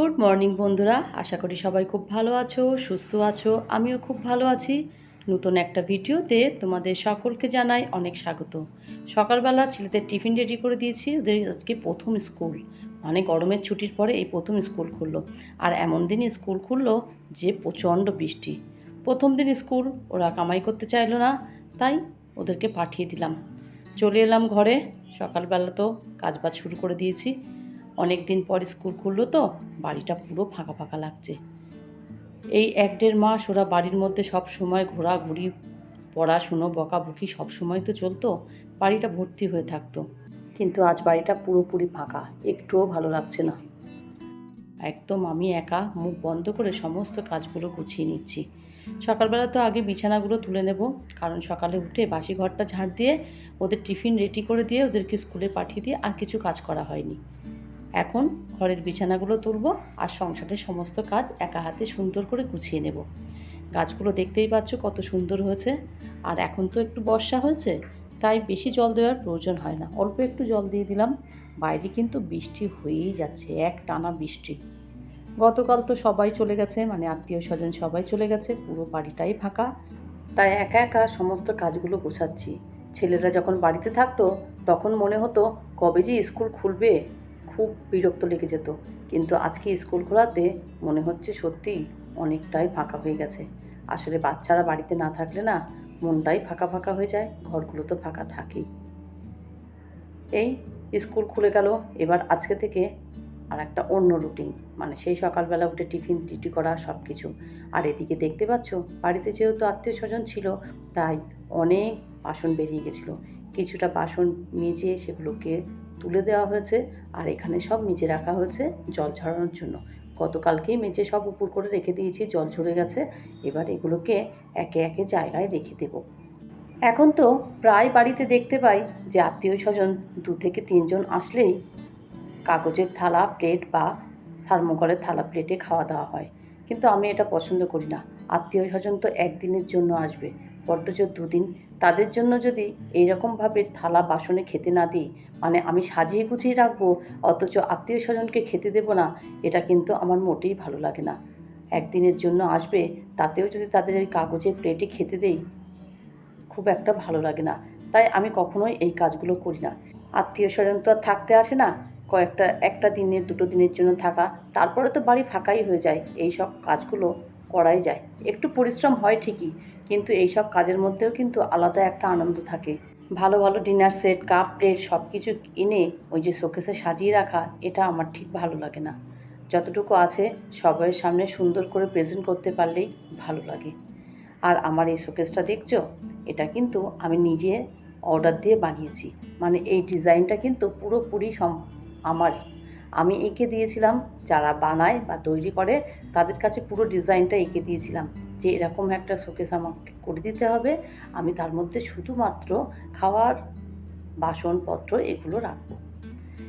Good morning বন্ধুরা। আশা করি সবাই খুব ভালো আছো, সুস্থ আছো। আমিও খুব ভালো আছি। নতুন একটা ভিডিওতে তোমাদের সকলকে জানাই অনেক স্বাগত। সকালবেলা ছেলেদের টিফিন রেডি করে দিয়েছি। ওদের আজকে প্রথম স্কুল। মানে গরমের ছুটির পরে এই প্রথম স্কুল খুললো। আর এমন দিনই স্কুল খুললো যে প্রচণ্ড বৃষ্টি। প্রথম দিন স্কুল, ওরা কামাই করতে চাইলো না, তাই ওদেরকে পাঠিয়ে দিলাম। চলে এলাম ঘরে। সকালবেলা তো কাজবাজ শুরু করে দিয়েছি। অনেক দিন পর স্কুল খুললো তো বাড়িটা পুরো ফাঁকা ফাঁকা লাগছে। এই এক দেড় মাস ওরা বাড়ির মধ্যে সব সময় ঘোরাঘুরি পড়াশুনো বকাবকি সব সময় তো চলতো বাড়িটা ভর্তি হয়ে থাকতো। কিন্তু আজ বাড়িটা পুরোপুরি ফাঁকা একটুও ভালো লাগছে না। একদম আমি একা মুখ বন্ধ করে সমস্ত কাজগুলো গুছিয়ে নিচ্ছি। সকালবেলা তো আগে বিছানাগুলো তুলে নেব কারণ সকালে উঠে বাসি ঘরটা ঝাড় দিয়ে ওদের টিফিন রেডি করে দিয়ে ওদেরকে স্কুলে পাঠিয়ে দিয়ে আর কিছু কাজ করা হয়নি। এখন ঘরের বিছানাগুলো তুলব আর সংসারের সমস্ত কাজ একা হাতে সুন্দর করে গুছিয়ে নেব। গাছগুলো দেখতেই পাচ্ছ কত সুন্দর হয়েছে। আর এখন তো একটু বর্ষা হয়েছে, তাই বেশি জল দেওয়ার প্রয়োজন হয় না। অল্প একটু জল দিয়ে দিলাম। বাইরে কিন্তু বৃষ্টি হয়েই যাচ্ছে, এক টানা বৃষ্টি। গতকাল তো সবাই চলে গেছে মানে আত্মীয় স্বজন সবাই চলে গেছে, পুরো বাড়িটাই ফাঁকা। তাই একা একা সমস্ত কাজগুলো গোছাচ্ছি। ছেলেরা যখন বাড়িতে থাকতো, তখন মনে হতো, কবে যে স্কুল খুলবে? খুব বিরক্ত লেগে যেত। কিন্তু আজকে স্কুল খোলাতে মনে হচ্ছে সত্যি অনেকটাই ফাঁকা হয়ে গেছে। আসলে বাচ্চারা বাড়িতে না থাকলে না মনটাই ফাঁকা ফাঁকা হয়ে যায়, ঘরগুলো তো ফাঁকা থাকেই। এই স্কুল খুলে গেল, এবার আজকে থেকে আর একটা অন্য রুটিন মানে সেই সকালবেলা উঠে টিফিন টিটি করা সব কিছু আর এদিকে দেখতে পাচ্ছ, বাড়িতে যেহেতু আত্মীয় স্বজন ছিল, তাই অনেক বাসন বেরিয়ে গেছিল। কিছুটা বাসন মেজে সেগুলোকে তুলে দেওয়া হয়েছে আর এখানে সব মেজে রাখা হয়েছে জল ঝরানোর জন্য। গতকালকেই মেজে সব উপর করে রেখে দিয়েছি, জল ঝরে গেছে। এবার এগুলোকে একে একে জায়গায় রেখে দেব। এখন তো প্রায় বাড়িতে দেখতে পাই যে আত্মীয় স্বজন দু থেকে তিনজন আসলেই কাগজের থালা প্লেট বা থার্মোকলের থালা প্লেটে খাওয়া দাওয়া হয়। কিন্তু আমি এটা পছন্দ করি না। আত্মীয় স্বজন তো একদিনের জন্য আসবে, বড্ড যে দুদিন তাদের জন্য যদি এইরকমভাবে থালা বাসনে খেতে না দিই মানে আমি সাজিয়ে গুছিয়ে রাখব, অথচ আত্মীয় স্বজনকে খেতে দেবো না, এটা কিন্তু আমার মোটেই ভালো লাগে না। একদিনের জন্য আসবে, তাতেও যদি তাদের ওই কাগজের প্লেটে খেতে দেই, খুব একটা ভালো লাগে না। তাই আমি কখনোই এই কাজগুলো করি না। আত্মীয় স্বজন তো আর থাকতে আসে না, কয়েকটা, একটা দিনের, দুটো দিনের জন্য থাকা, তারপরে তো বাড়ি ফাঁকাই হয়ে যায়। এই সব কাজগুলো করাই যায়। একটু পরিশ্রম হয় ঠিকই, কিন্তু এই সব কাজের মধ্যেও কিন্তু আলাদা একটা আনন্দ থাকে। ভালো ভালো ডিনার সেট, কাপ প্লেট সব কিছু এনে ওই যে শোকেসে সাজিয়ে রাখা, এটা আমার ঠিক ভালো লাগে না। যতটুকু আছে সবাইয়ের সামনে সুন্দর করে প্রেজেন্ট করতে পারলেই ভালো লাগে। আর আমার এই শোকেসটা দেখছ? এটা কিন্তু আমি নিজে অর্ডার দিয়ে বানিয়েছি। মানে এই ডিজাইনটা কিন্তু পুরোপুরি সম আমার আমি এঁকে দিয়েছিলাম, যারা বানায় বা তৈরি করে, তাদের কাছে পুরো ডিজাইনটা এঁকে দিয়েছিলাম। যে এরকম একটা শোকেস আমাকে করে দিতে হবে, আমি তার মধ্যে শুধুমাত্র খাওয়ার বাসনপত্র এগুলো রাখব।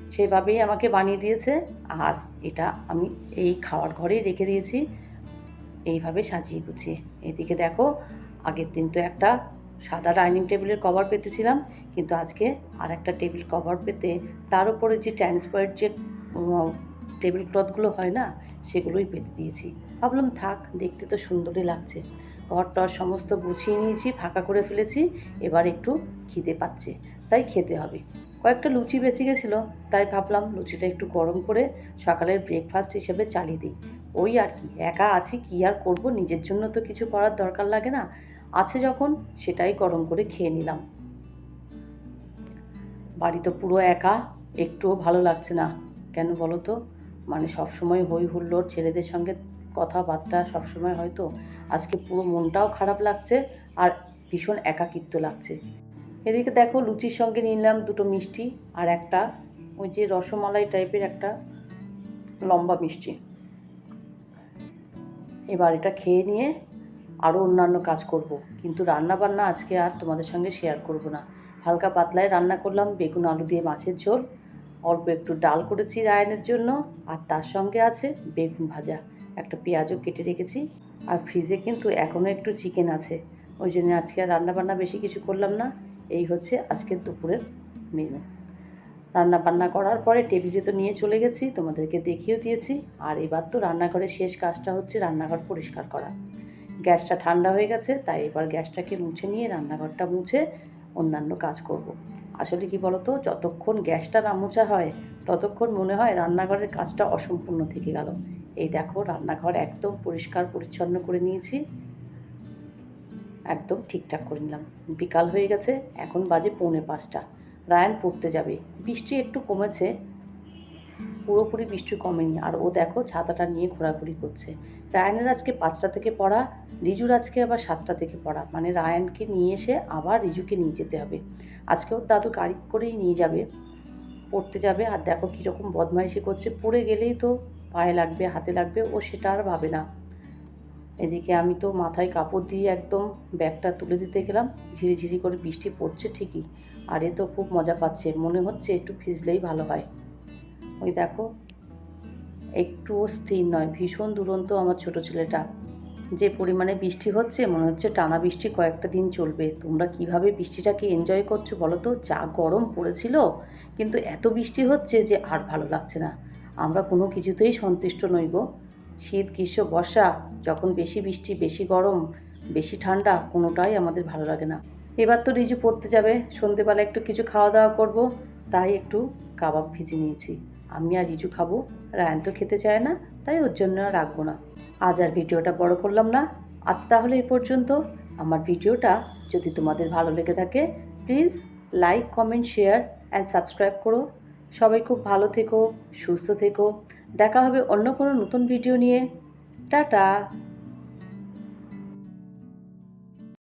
সেভাবেই আমাকে বানিয়ে দিয়েছে, আর এটা আমি এই খাওয়ার ঘরেই রেখে দিয়েছি। এইভাবে সাজিয়ে গুছিয়ে। এদিকে দেখো, আগের দিন তো একটা সাদা ডাইনিং টেবিলের কভার পেতেছিলাম, কিন্তু আজকে আর একটা টেবিল কভার পেতে তার উপরে যে ট্রান্সপারেন্ট যে টেবিল ক্লথগুলো হয় না, সেগুলোই পেতে দিয়েছি। ভাবলাম থাক, দেখতে তো সুন্দরই লাগছে। ঘরটার সমস্ত গুছিয়ে নিয়েছি, ফাঁকা করে ফেলেছি, এবার একটু খিদে পাচ্ছে, তাই খেতে হবে। কয়েকটা লুচি বেঁচে গেছিল, তাই ভাবলাম লুচিটা একটু গরম করে সকালের ব্রেকফাস্ট হিসেবে চালিয়ে দিই। ওই আর কি, একা আছি, কি আর করব? নিজের জন্য তো কিছু করার দরকার লাগে না। আছে যখন, সেটাই গরম করে খেয়ে নিলাম। বাড়ি তো পুরো একা, একটুও ভালো লাগছে না। কেন বলো তো? মানে সবসময় হই হুল্লোড় ছেলেদের সঙ্গে কথাবার্তা সবসময় হয়তো। আজকে পুরো মনটাও খারাপ লাগছে আর ভীষণ একাকিত্ব লাগছে। এদিকে দেখো লুচির সঙ্গে নিলাম দুটো মিষ্টি আর একটা ওই যে রসমালাই টাইপের একটা লম্বা মিষ্টি। এবার এটা খেয়ে নিয়ে আরও অন্যান্য কাজ করব। কিন্তু রান্না বান্না আজকে আর তোমাদের সঙ্গে শেয়ার করব না। হালকা পাতলায় রান্না করলাম, বেগুন, আলু দিয়ে মাছের ঝোল অল্প একটু ডাল করেছি রায়নের জন্য, আর তার সঙ্গে আছে বেগুন ভাজা। একটা পেঁয়াজও কেটে রেখেছি, আর ফ্রিজে কিন্তু এখনও একটু চিকেন আছে। ওই জন্য আজকে আর রান্নাবান্না বেশি কিছু করলাম না। এই হচ্ছে আজকের দুপুরের মেনু রান্না বান্না করার পরে টেবিলে তো নিয়ে চলে গেছি, তোমাদেরকে দেখিয়েও দিয়েছি। আর এবার তো রান্নাঘরের শেষ কাজটা হচ্ছে রান্নাঘর পরিষ্কার করা। গ্যাসটা ঠান্ডা হয়ে গেছে, তাই এবার গ্যাসটাকে মুছে নিয়ে রান্নাঘরটা মুছে অন্যান্য কাজ করব। আসলে কি বলতো, যতক্ষণ গ্যাসটা না মোছা হয়, ততক্ষণ মনে হয় রান্নাঘরের কাজটা অসম্পূর্ণ থেকে গেল। এই দেখো, রান্নাঘর একদম পরিষ্কার পরিচ্ছন্ন করে নিয়েছি। একদম ঠিকঠাক করে নিলাম। বিকাল হয়ে গেছে, এখন বাজে পৌনে পাঁচটা। রায়ন পড়তে যাবে। বৃষ্টি একটু কমেছে পুরোপুরি বৃষ্টি কমেনি। আর ও দেখো ছাতাটা নিয়ে ঘোরাঘুরি করছে। রায়ানের আজকে পাঁচটা থেকে পড়া, রিজুর আজকে আবার সাতটা থেকে পড়া। মানে রায়ানকে নিয়ে এসে আবার রিজুকে নিয়ে যেতে হবে। আজকে ওর দাদু গাড়ি করেই নিয়ে যাবে, পড়তে যাবে। আর দেখো কীরকম বদমাইশি করছে। পড়ে গেলেই তো পায়ে লাগবে, হাতে লাগবে। ও সেটা আর ভাবে না। এদিকে আমি তো মাথায় কাপড় দিয়ে একদম ব্যাগটা তুলে দিতে গেলাম। ঝিরিঝিরি করে বৃষ্টি পড়ছে ঠিকই। আর এ তো খুব মজা পাচ্ছে। মনে হচ্ছে একটু ভিজলেই ভালো হয়। ওই দেখো একটুও স্থির নয়, ভীষণ দুরন্ত আমার ছোট ছেলেটা। যে পরিমাণে বৃষ্টি হচ্ছে, মনে হচ্ছে টানা বৃষ্টি কয়েকটা দিন চলবে। তোমরা কীভাবে বৃষ্টিটাকে এনজয় করছ বলো তো? যা গরম পড়েছিল, কিন্তু এত বৃষ্টি হচ্ছে যে আর ভালো লাগছে না। আমরা কোনো কিছুতেই সন্তুষ্ট নই গো। শীত, গ্রীষ্ম, বর্ষা, যখন বেশি বৃষ্টি, বেশি গরম, বেশি ঠান্ডা, কোনোটাই আমাদের ভালো লাগে না। এবার তো রিজু পড়তে যাবে, সন্ধেবেলা একটু কিছু খাওয়া দাওয়া করব, তাই একটু কাবাব ভেজে নিয়েছি। আমি আর রিজু খাব। রায়ন তো খেতে চায় না, তাই ওর জন্য আর রাখব না। আজ আর ভিডিওটা বড় করলাম না। আজ তাহলে এ পর্যন্ত। আমার ভিডিওটা যদি তোমাদের ভালো লেগে থাকে please like comment share and subscribe করো। সবাই খুব ভালো থেকো, সুস্থ থেকো। দেখা হবে অন্য কোনো নতুন ভিডিও নিয়ে। টাটা!